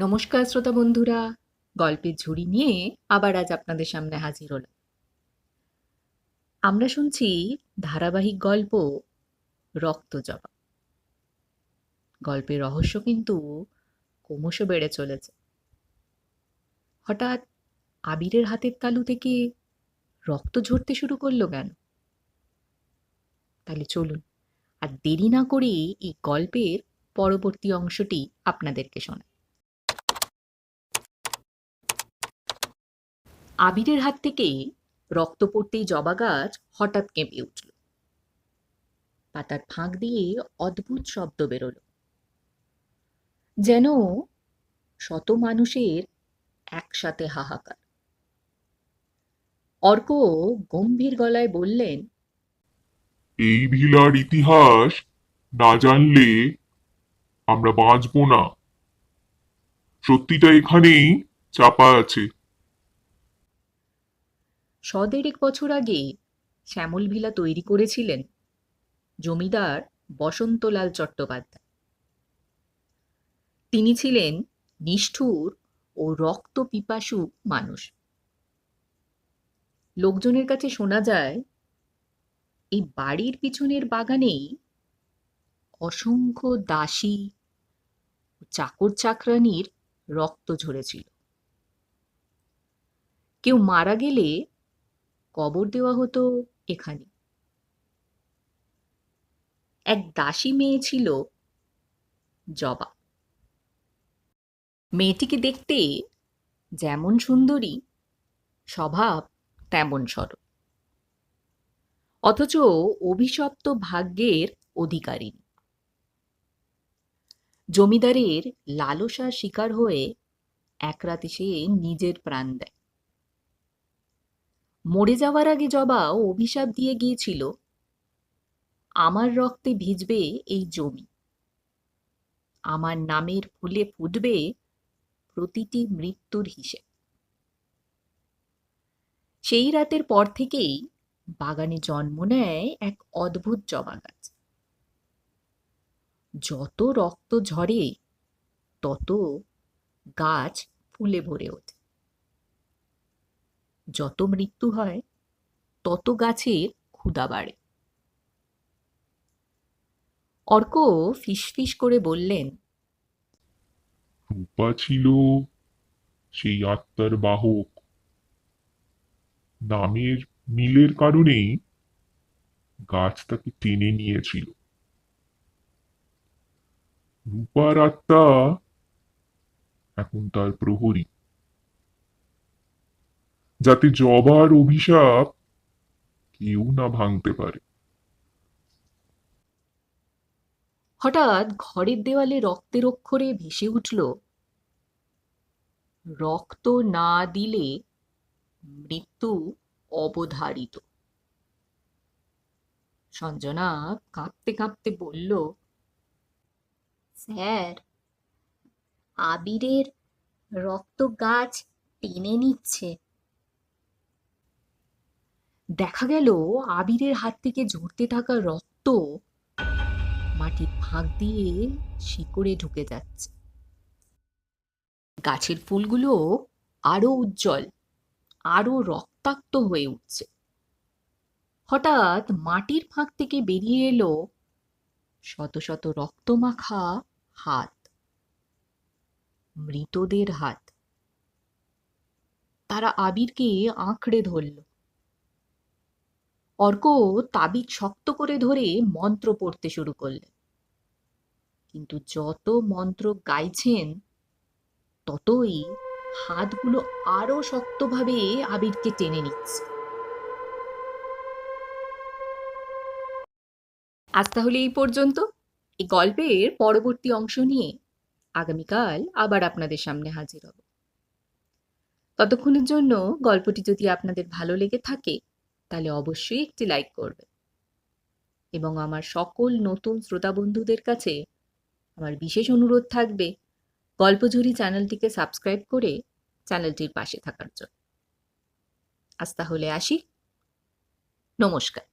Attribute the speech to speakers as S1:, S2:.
S1: নমস্কার, শ্রোতা বন্ধুরা। গল্পের ঝুড়ি নিয়ে আবার আজ আপনাদের সামনে হাজির হলাম। আমরা শুনছি ধারাবাহিক গল্প রক্ত রক্তজবা গল্পের রহস্য কিন্তু ক্রমশ বেড়ে চলেছে। হঠাৎ আবিরের হাতের তালু থেকে রক্ত ঝরতে শুরু করল কেন? তাহলে চলুন আর দেরি না করে এই গল্পের পরবর্তী অংশটি আপনাদেরকে শোনাই। আবিরের হাত থেকে রক্ত পড়তেই জবা গাছ হঠাৎ কেঁপে উঠল। পাতার ফাঁক দিয়ে অদ্ভুত শব্দ বেরোল। যেন শত মানুষের একসাথে হাহাকার। অর্ক গম্ভীর গলায় বললেন,
S2: এই ভিলার ইতিহাস না জানলে আমরা বাঁচব না। সত্যিটা এখানেই চাপা আছে।
S1: সদেড়েক বছর আগে শ্যামল ভিলা তৈরি করেছিলেন জমিদার বসন্তলাল চট্টোপাধ্যায়। তিনি ছিলেন নিষ্ঠুর ও রক্ত পিপাসু মানুষ। লোকজনের কাছে শোনা যায়, এই বাড়ির পিছনের বাগানেই অসংখ্য দাসী চাকর চাকরানির রক্ত ঝরেছিল। কেউ মারা গেলে কবর দেওয়া হতো এখানে। এক দাসী মেয়ে ছিল জবা। মেয়েটিকে দেখতে যেমন সুন্দরী, স্বভাব তেমন সরল। অথচ অভিশপ্ত ভাগ্যের অধিকারিণী। জমিদারের লালসা শিকার হয়ে এক রাতে সে নিজের প্রাণ দেয়। মরে যাওয়ার আগে জবা অভিশাপ দিয়ে গিয়েছিল, আমার রক্তে ভিজবে এই জমি। আমার নামের ফুলে ফুটবে প্রতিটি মৃত্যুর হিসেব। সেই রাতের পর থেকেই বাগানে জন্ম নেয় এক অদ্ভুত জবা গাছ। যত রক্ত ঝরে, তত গাছ ফুলে ভরে ওঠে। যত মৃত্যু হয়, তত গাছের ক্ষুদা বাড়ে। অর্ক ফিসফিস করে বললেন
S2: রূপা ছিল সেই আত্মার বাহক। নামের মিলের কারণেই গাছ তাকে টেনে নিয়েছিল। রূপার আত্মা এখন তার প্রহরী। যাতে জবার অভিশাপ কেউ না ভাঙতে পারে।
S1: হঠাৎ ঘরের দেওয়ালে রক্তের অক্ষরে ভেসে উঠল, রক্ত না দিলে মৃত্যু অবধারিত। সঞ্জনা কাঁপতে কাঁপতে বলল,
S3: স্যার, আবিরের রক্ত গাছ টেনে নিচ্ছে।
S1: দেখা গেল আবিরের হাত থেকে ঝরতে থাকা রক্ত মাটির ফাঁক দিয়ে শিকড়ে ঢুকে যাচ্ছে। গাছের ফুলগুলো আরও উজ্জ্বল, আরও রক্তাক্ত হয়ে উঠছে। হঠাৎ মাটির ফাঁক থেকে বেরিয়ে এলো শত শত রক্তমাখা হাত, মৃতদের হাত। তারা আবিরকে আঁকড়ে ধরল। অর্ক তাবিজ শক্ত করে ধরে মন্ত্র পড়তে শুরু করলেন কিন্তু যত মন্ত্র গাইছেন, ততই হাতগুলো আরও শক্তভাবে আবিরকে টেনে নিচ্ছে। আজ তাহলে এই পর্যন্ত। এই গল্পের পরবর্তী অংশ নিয়ে আগামীকাল আবার আপনাদের সামনে হাজির হব। ততক্ষণের জন্য গল্পটি যদি আপনাদের ভালো লেগে থাকে তাহলে অবশ্যই একটি লাইক করবে এবং আমার সকল নতুন শ্রোতা বন্ধুদের কাছে আমার বিশেষ অনুরোধ থাকবে, গল্পঝুরি চ্যানেলটিকে সাবস্ক্রাইব করে চ্যানেলটির পাশে থাকার জন্য। আজ তাহলে আসি। নমস্কার।